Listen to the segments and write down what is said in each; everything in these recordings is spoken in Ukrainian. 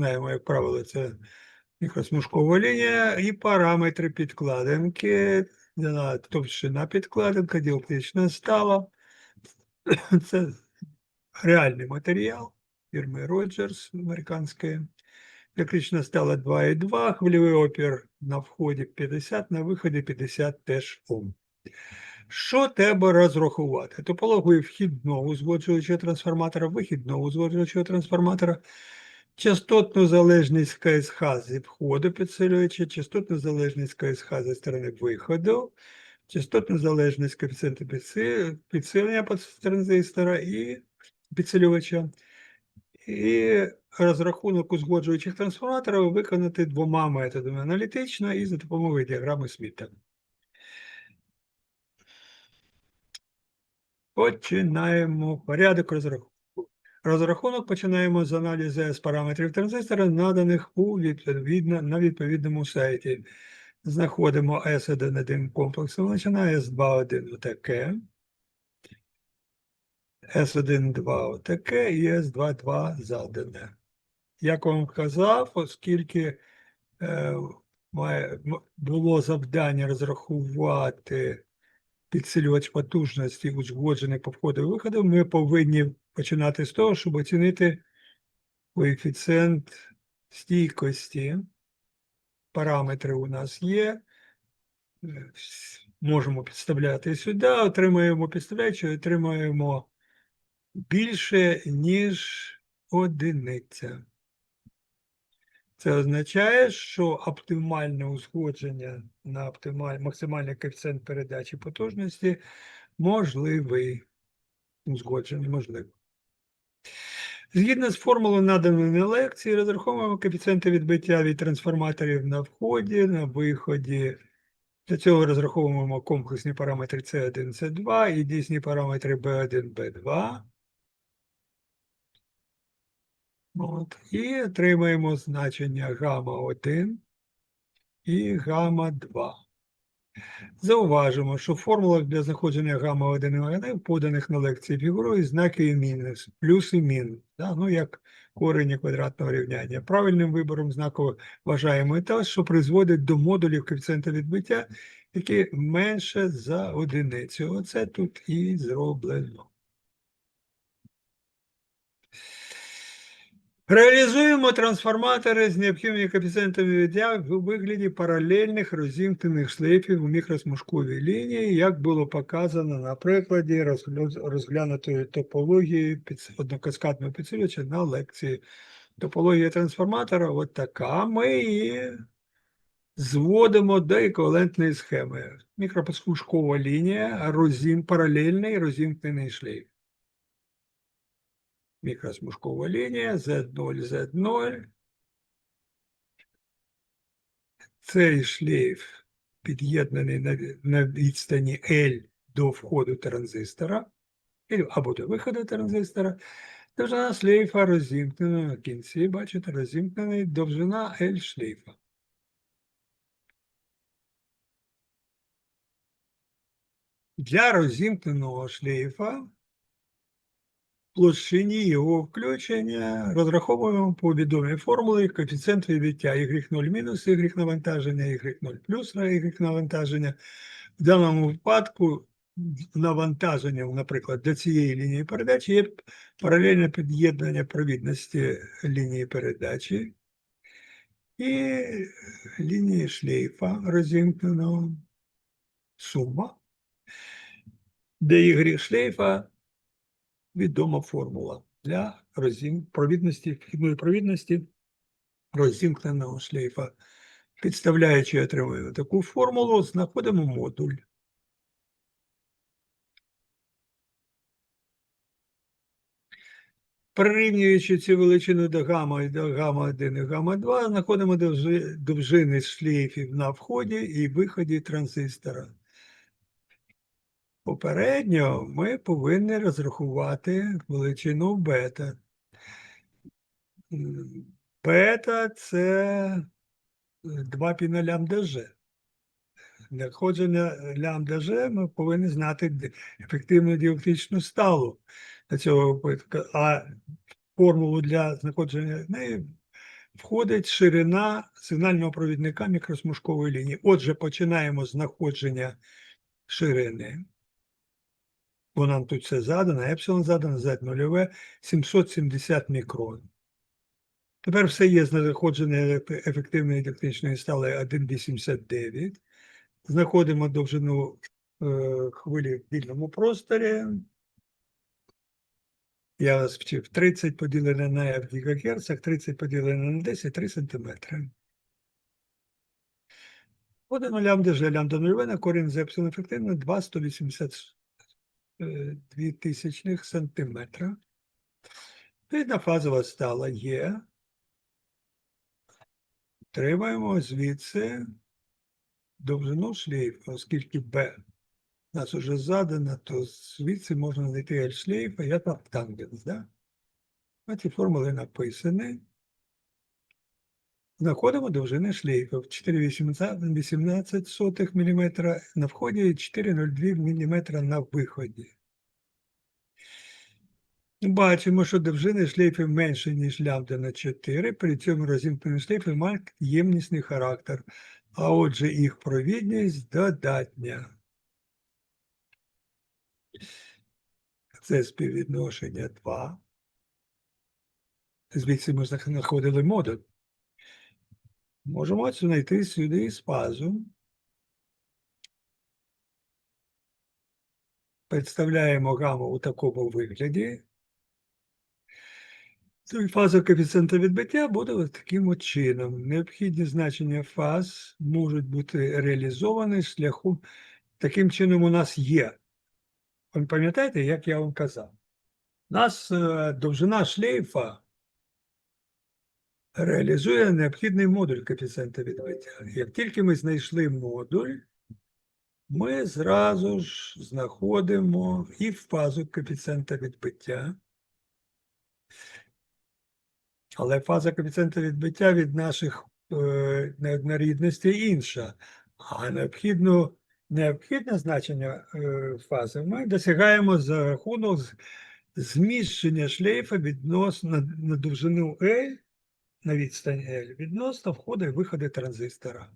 знаємо, як правило, це мікросмужкова лінія і параметри підкладинки, товщина підкладинка, діоптична стала. Це реальний матеріал фірми Роджерс американської. Електрична стала 2,2, хвильовий опір на вході 50, на виході 50 теж Ом. Що треба розрахувати? Топологію вхідного узгоджуючого трансформатора, вихідного узгоджуючого трансформатора, частотну залежність КСХ зі входу підсилюючи, частотну залежність КСХ зі сторони виходу, частотну залежність коефіцієнту підсилення під- транзистора і підсилювача. І розрахунок узгоджуючих трансформаторів виконати двома методами аналітично і за допомогою діаграми Сміта. Починаємо порядок розрахунку. Розрахунок починаємо з аналізу з параметрів транзистора, наданих у відповідно, на відповідному сайті. Знаходимо S11 комплексу величина, S21 отаке, S12 отаке і S22 задане. Як вам казав, оскільки е, було завдання розрахувати підсилювач потужності, узгоджений по входу і виходу, ми повинні починати з того, щоб оцінити коефіцієнт стійкості. Параметри у нас є. Можемо підставляти сюди, отримаємо підставляючи, отримаємо більше, ніж одиниця. Це означає, що оптимальне узгодження на оптималь... максимальний коефіцієнт передачі потужності можливий. Узгодження можливе. Згідно з формулою наданої на лекції, розраховуємо коефіцієнти відбиття від трансформаторів на вході, на виході. Для цього розраховуємо комплексні параметри C1, C2 і дійсні параметри B1, B2. От. І отримаємо значення гамма 1 і гамма 2. Зауважимо, що в формулах для знаходження гамма 1 і поданих на лекції фігурують знаки і мінус, плюс і мінус, да? ну як корені квадратного рівняння. Правильним вибором знаку вважаємо і те, що призводить до модулів коефіцієнта відбиття, які менше за одиницю. Оце тут і зроблено. Реалізуємо трансформатори з необхідними коефіцієнтами віддя у вигляді паралельних розімкнених шлейфів у мікросмужковій лінії, як було показано на прикладі розглянутої топології однокаскадного підсилювача на лекції. Топологія трансформатора от така. Ми її зводимо до еквівалентної схеми. Мікросмужкова лінія, розім, паралельний розімкнений шлейф мікросмужкова лінія Z0, Z0. Цей шлейф під'єднаний на, відстані L до входу транзистора або до виходу транзистора. Довжина шлейфа розімкнена на кінці, бачите, розімкнений довжина L шлейфа. Для розімкненого шлейфа площині його включення розраховуємо по відомій формулі коефіцієнт відбиття y0 мінус y навантаження, y0 плюс y навантаження. В даному випадку навантаження, наприклад, для цієї лінії передачі є паралельне під'єднання провідності лінії передачі і лінії шлейфа розімкненого сума, де y шлейфа відома формула для провідності, вхідної провідності розімкненого шлейфа. Підставляючи, отримуємо таку формулу, знаходимо модуль. Прирівнюючи цю величину до гамма, до гамма 1 і гамма 2, знаходимо довжини шлейфів на вході і виході транзистора. Попередньо ми повинні розрахувати величину бета. Бета це 2 пі на лямбда Ж. Для входження лямбда Ж ми повинні знати ефективну діоптичну сталу для цього випадку. А формулу для знаходження неї входить ширина сигнального провідника мікросмужкової лінії. Отже, починаємо з знаходження ширини. Бо нам тут все задано, епсилон задано, z нульове, 770 мікрон. Тепер все є знаходження ефективної електричної стали 1,89. Знаходимо довжину е, хвилі в вільному просторі. Я вас вчив 30 поділене на в ГГц, 30 поділене на 10, 3 см. Ну, лямбда ж лямбда нульове на корінь з епсилон ефективно 2,182 тисячних сантиметра. Відповідна фазова стала є. Тримаємо звідси довжину шлейфа, оскільки B у нас уже задано, то звідси можна знайти L шлейфа, я там тангенс, да? А ці формули написані. Знаходимо довжини шлейфа в 4,18 мм на вході і 4,02 мм на виході. Бачимо, що довжини шлейфів менше, ніж лямбда на 4, при цьому розімкнені шлейфи мають ємнісний характер, а отже їх провідність додатня. Це співвідношення 2. Звідси ми знаходили модуль. Можемо знайти сюди спазу. Представляємо гаму у такому вигляді. Фаза коефіцієнта відбиття буде ось таким от чином. Необхідні значення фаз можуть бути реалізовані шляхом. Таким чином у нас є. Ви пам'ятаєте, як я вам казав? У нас е, довжина шлейфа реалізує необхідний модуль коефіцієнта відбиття. Як тільки ми знайшли модуль, ми зразу ж знаходимо і фазу коефіцієнта відбиття. Але фаза коефіцієнта відбиття від наших е, неоднорідностей інша. А необхідно, необхідне значення е, фази ми досягаємо за рахунок зміщення шлейфа відносно на, на довжину L, на відстань L, відносно входу і виходу транзистора.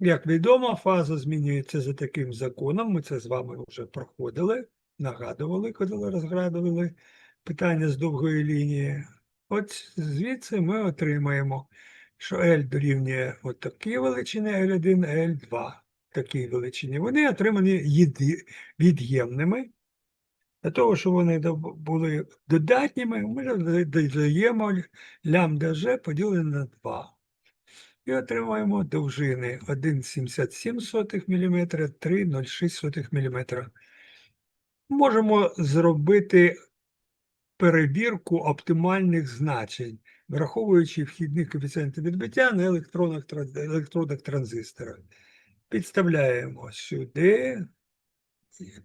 Як відомо, фаза змінюється за таким законом. Ми це з вами вже проходили, нагадували, коли розгадували питання з довгої лінії. От звідси ми отримаємо, що L дорівнює от такі величини L1, L2 такі величині. Вони отримані від'ємними. Для того, щоб вони були додатніми, ми додаємо лямбда G поділене на 2. І отримаємо довжини 1,77 мм, 3,06 мм. Можемо зробити перевірку оптимальних значень, враховуючи вхідні коефіцієнти відбиття на електронах, електродах транзистора. Підставляємо сюди.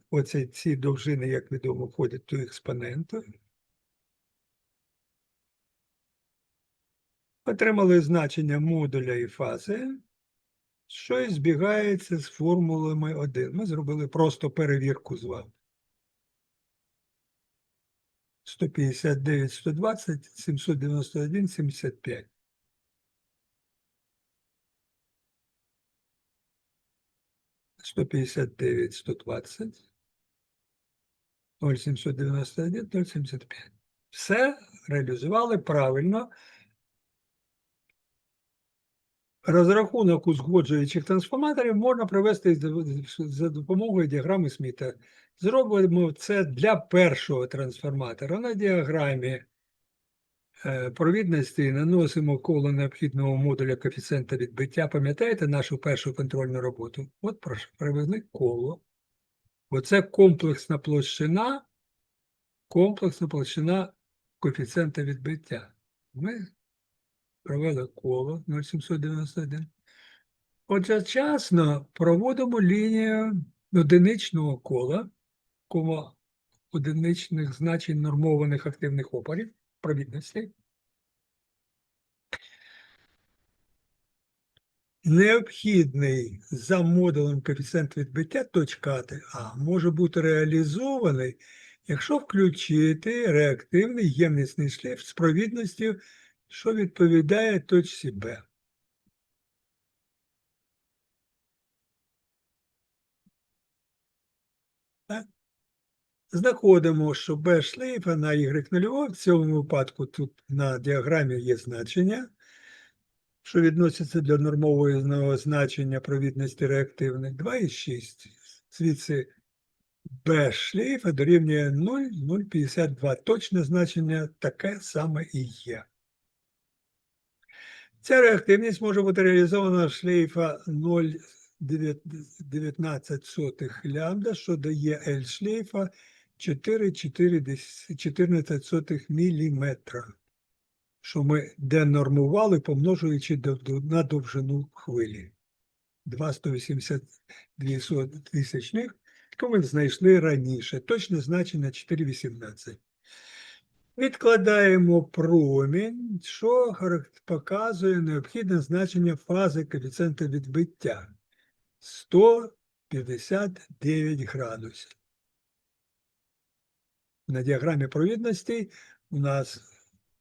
Оце ці довжини, як відомо, входять до експоненту. Отримали значення модуля і фази, що і збігається з формулами 1. Ми зробили просто перевірку з вами. 159, 120, 791, 75. 159, 120, 0,791, 0,75. Все реалізували правильно. Розрахунок узгоджуючих трансформаторів можна провести за допомогою діаграми Сміта. Зробимо це для першого трансформатора на діаграмі провідності наносимо коло необхідного модуля коефіцієнта відбиття. Пам'ятаєте нашу першу контрольну роботу? От привезли коло. Оце комплексна площина, комплексна площина коефіцієнта відбиття. Ми провели коло 0,791. Одночасно проводимо лінію одиничного кола, кола одиничних значень нормованих активних опорів, провідностей. Необхідний за модулем коефіцієнт відбиття точка А може бути реалізований, якщо включити реактивний ємнісний шлейф з провідністю що відповідає точці Б. Так? Знаходимо, що B шлейфа на Y0 в цьому випадку тут на діаграмі є значення, що відноситься до нормового значення провідності реактивних 2,6. Звідси B шлейфа дорівнює 0,052. Точне значення таке саме і є. Ця реактивність може бути реалізована шлейфа 0,19 лямбда, що дає L шлейфа 4,14 мм, що ми денормували, помножуючи на довжину хвилі. 2,182 тисячних, яку ми знайшли раніше. Точне значення 4,18. Відкладаємо промінь, що показує необхідне значення фази коефіцієнта відбиття 159 градусів. На діаграмі провідності у нас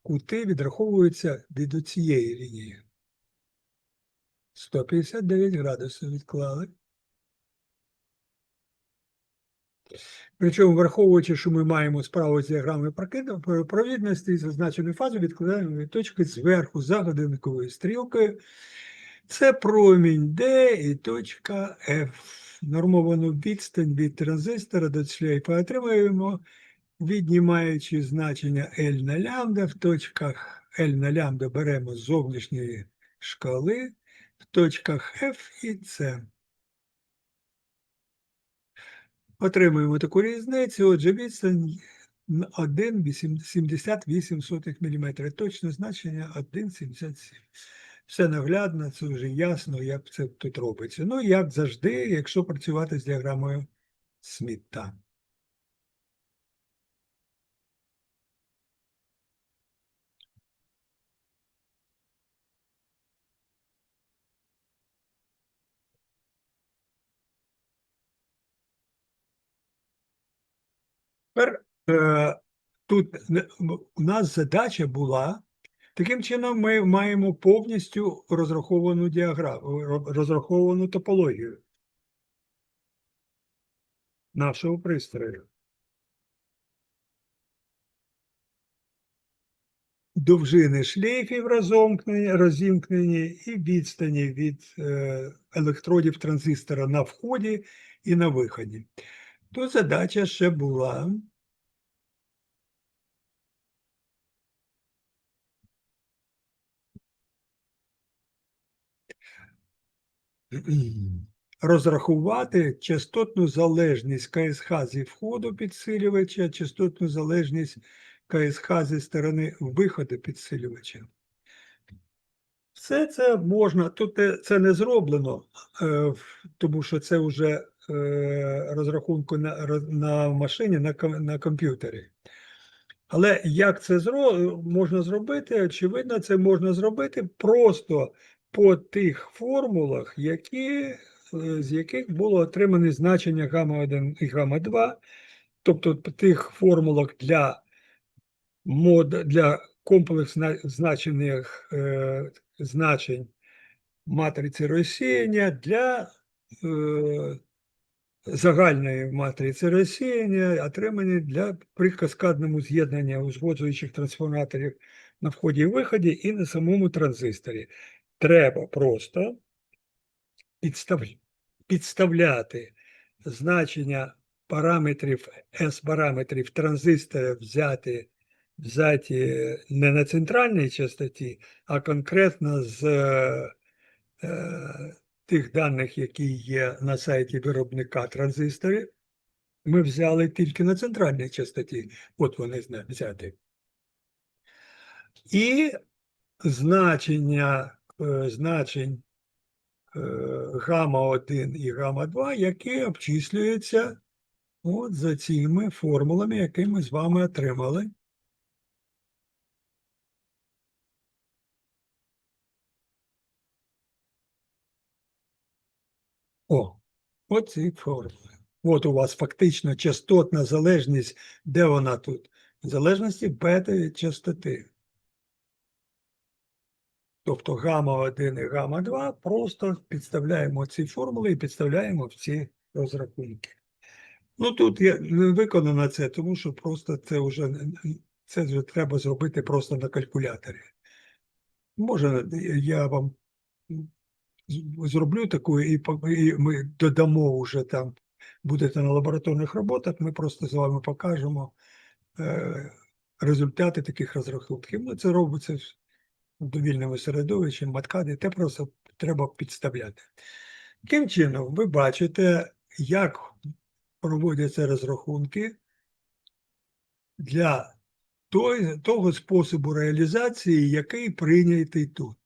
кути відраховуються від цієї лінії. 159 градусів відклали. Причому, враховуючи, що ми маємо справу з діаграмою провідності, зазначену фазу відкладаємо від точки зверху за годинниковою стрілкою. Це промінь D і точка F. Нормовану відстань від транзистора до шлейфа отримуємо, віднімаючи значення L на лямбда. В точках L на лямбда беремо з зовнішньої шкали, в точках F і C. Отримуємо таку різницю. Отже, відстань 1,78 мм. Точне значення 1,77. Все наглядно, це вже ясно, як це тут робиться. Ну, як завжди, якщо працювати з діаграмою Сміта. Тепер е, тут у нас задача була. Таким чином, ми маємо повністю розраховану діаграму, розраховану топологію нашого пристрою. Довжини шлейфів розімкнені і відстані від е, електродів транзистора на вході і на виході. Тут задача ще була розрахувати частотну залежність КСХ зі входу підсилювача, частотну залежність КСХ зі сторони виходу підсилювача. Все це можна, тут це не зроблено, е, тому що це вже розрахунку на, на машині, на, на комп'ютері. Але як це зро... можна зробити? Очевидно, це можна зробити просто по тих формулах, які, е, з яких було отримане значення гамма-1 і гамма-2, тобто по тих формулах для, мод... для значених е, значень матриці розсіяння для е, загальної матриці розсіяння, отримані для при каскадному з'єднанні узгоджуючих трансформаторів на вході і виході і на самому транзисторі. Треба просто підстав... підставляти значення параметрів S-параметрів транзистора взяти, взяті не на центральній частоті, а конкретно з е, тих даних, які є на сайті виробника транзисторів, ми взяли тільки на центральній частоті. От вони взяті. І значення е, значень е, гамма-1 і гамма-2, які обчислюються от за цими формулами, які ми з вами отримали. О, оці формули. От у вас фактично частотна залежність, де вона тут? В залежності бета від частоти. Тобто гамма 1 і гамма 2 просто підставляємо ці формули і підставляємо в ці розрахунки. Ну тут я виконано це, тому що просто це вже це вже треба зробити просто на калькуляторі. Може, я вам зроблю таку, і, і ми додамо вже там, будете на лабораторних роботах, ми просто з вами покажемо е, результати таких розрахунків. Ну, це робиться в довільному середовищі, маткади, те просто треба підставляти. Таким чином, ви бачите, як проводяться розрахунки для того способу реалізації, який прийнятий тут.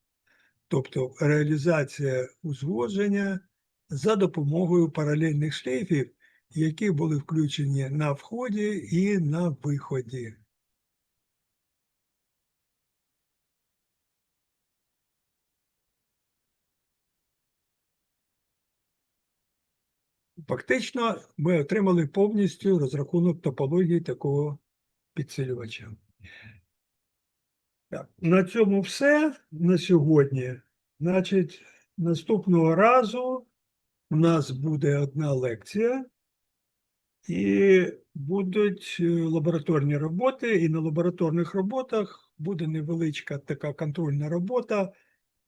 Тобто реалізація узгодження за допомогою паралельних шлейфів, які були включені на вході і на виході. Фактично, ми отримали повністю розрахунок топології такого підсилювача. Так, на цьому все на сьогодні. Значить, наступного разу у нас буде одна лекція, і будуть е, лабораторні роботи, і на лабораторних роботах буде невеличка така контрольна робота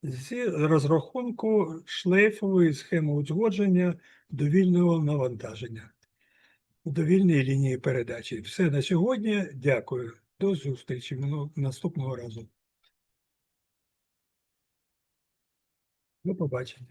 з розрахунку шлейфової схеми узгодження довільного навантаження у довільній лінії передачі. Все на сьогодні. Дякую. До зустрічі наступного разу. До побачення.